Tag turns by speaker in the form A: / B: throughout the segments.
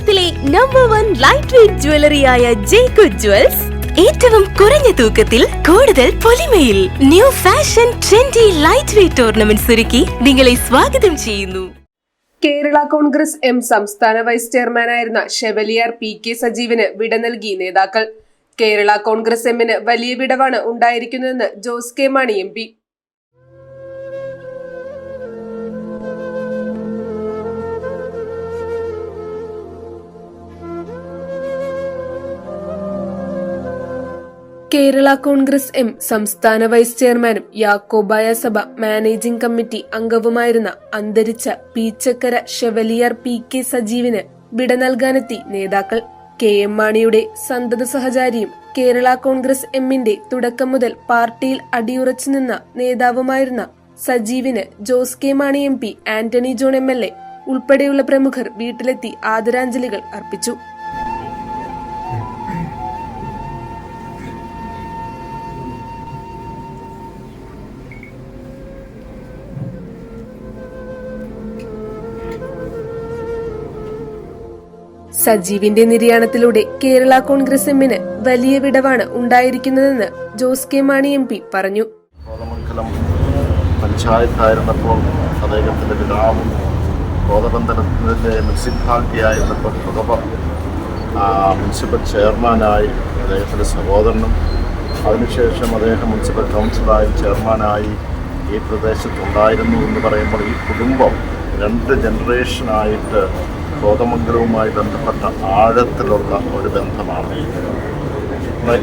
A: കേരളത്തിലെ number one light weight ജ്വല്ലറിയായ ജേക്കു jewels ഏറ്റവും കുറഞ്ഞ തൂക്കത്തിൽ കൂടുതൽ പൊലിമയിൽ new fashion trendy light weight ornaments ഒരുക്കി നിങ്ങളെ സ്വാഗതം ചെയ്യുന്നു.
B: കേരള കോൺഗ്രസ് എം സംസ്ഥാന വൈസ് ചെയർമാനായിരുന്ന ഷെവലിയാർ പി കെ സജീവന് വിട നൽകി നേതാക്കൾ. കേരള കോൺഗ്രസ് എമ്മിന് വലിയ വിടവാണ് ഉണ്ടായിരിക്കുന്നതെന്ന് Jose K Mani M P Kerala Congress M സംസ്ഥാന വൈസ് ചെയർമാനും യാക്കോബായ സഭ മാനേജിംഗ് കമ്മിറ്റി അംഗവുമായിരുന്ന അന്തരിച്ച പീച്ചക്കര ഷെവലിയർ പി കെ സജീവിന് വിട നൽകാനെത്തി നേതാക്കൾ. കെ എം മാണിയുടെ സന്തത സഹചാരിയും കേരള കോൺഗ്രസ് എമ്മിന്റെ തുടക്കം മുതൽ പാർട്ടിയിൽ അടിയുറച്ചു നിന്ന നേതാവുമായിരുന്ന സജീവിന് Jose K Mani M P Antony John M L A ഉൾപ്പെടെയുള്ള പ്രമുഖർ വീട്ടിലെത്തി ആദരാഞ്ജലികൾ അർപ്പിച്ചു. സജീവിന്റെ നിര്യാണത്തിലൂടെ കേരള കോൺഗ്രസ് എമ്മിന് വലിയ വിടവാണ് ഉണ്ടായിരിക്കുന്നതെന്ന് Jose K Mani M P പറഞ്ഞു.
C: മുനിസിപ്പൽ ചെയർമാനായി അദ്ദേഹത്തിന്റെ സഹോദരനും അതിനുശേഷം അദ്ദേഹം മുനിസിപ്പൽ കൗൺസിലായി ചെയർമാനായി ഈ പ്രദേശത്തുണ്ടായിരുന്നു എന്ന് പറയുമ്പോൾ ഈ കുടുംബം രണ്ട് ജനറേഷനായിട്ട് കോതമംഗലവുമായി ബന്ധപ്പെട്ട ആഴത്തിലുള്ള ഒരു ബന്ധമാണ്.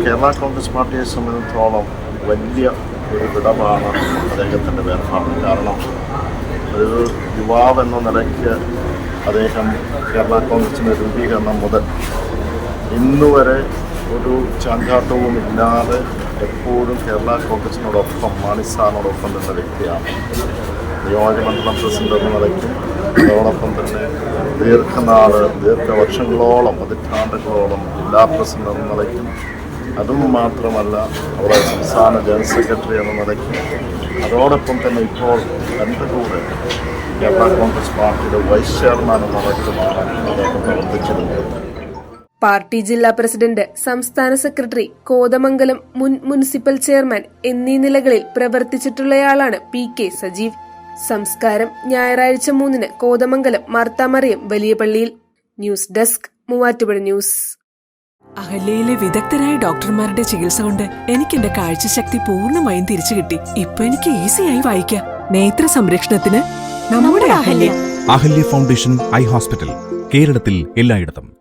C: കേരള കോൺഗ്രസ് പാർട്ടിയെ സംബന്ധിച്ചിടത്തോളം വലിയ ഒരു വിടവാണ് അദ്ദേഹത്തിന്റെ വേർപാട്. കാരണം ഒരു യുവാവ് എന്ന നിലയ്ക്ക് അദ്ദേഹം കേരള കോൺഗ്രസിന്റെ രൂപീകരണം മുതൽ ഇന്നുവരെ ഒരു ചാഞ്ചാട്ടവും ഇല്ലാതെ എപ്പോഴും കേരള കോൺഗ്രസിനോടൊപ്പം മാണിസാറിനോടൊപ്പം നിന്ന വ്യക്തിയാണ്. നിയോജകമണ്ഡലം പ്രസിഡന്റ് എന്ന നിലയ്ക്കും അതോടൊപ്പം തന്നെ ദീർഘനാൾ ദീർഘവർഷങ്ങളോളം പതിറ്റാണ്ടുകളോളം ജില്ലാ പ്രസിഡന്റ് എന്ന നിലയ്ക്കും അതും മാത്രമല്ല അവിടെ സംസ്ഥാന ജനറൽ സെക്രട്ടറി എന്ന നിലയ്ക്കും അതോടൊപ്പം തന്നെ ഇപ്പോൾ രണ്ട് കൂടെ കേരള കോൺഗ്രസ് പാർട്ടിയുടെ വൈസ് ചെയർമാൻ എന്ന നിലയ്ക്കുമാണ്
B: പാർട്ടി ജില്ലാ പ്രസിഡന്റ് സംസ്ഥാന സെക്രട്ടറി കോതമംഗലം മുൻ മുനിസിപ്പൽ ചെയർമാൻ എന്നീ നിലകളിൽ പ്രവർത്തിച്ചിട്ടുള്ളയാളാണ് പി കെ സജീവ്. സംസ്കാരം ഞായറാഴ്ച മൂന്നിന് കോതമംഗലം മാർത്താമറിയം വലിയ പള്ളിയിൽ ന്യൂസ് ഡെസ്ക് മൂവാറ്റുപുഴ ന്യൂസ്.
D: അഹല്യയിലെ വിദഗ്ധരായ ഡോക്ടർമാരുടെ ചികിത്സ കൊണ്ട് എനിക്ക് എന്റെ കാഴ്ചശക്തി പൂർണമായും തിരിച്ചു കിട്ടി. ഇപ്പൊ എനിക്ക് ഈസി ആയി വായിക്കാം. നേത്ര സംരക്ഷണത്തിന് നമ്മുടെ Ahalya.
E: Ahalya foundation eye hospital കേരളത്തിൽ എല്ലായിടത്തും.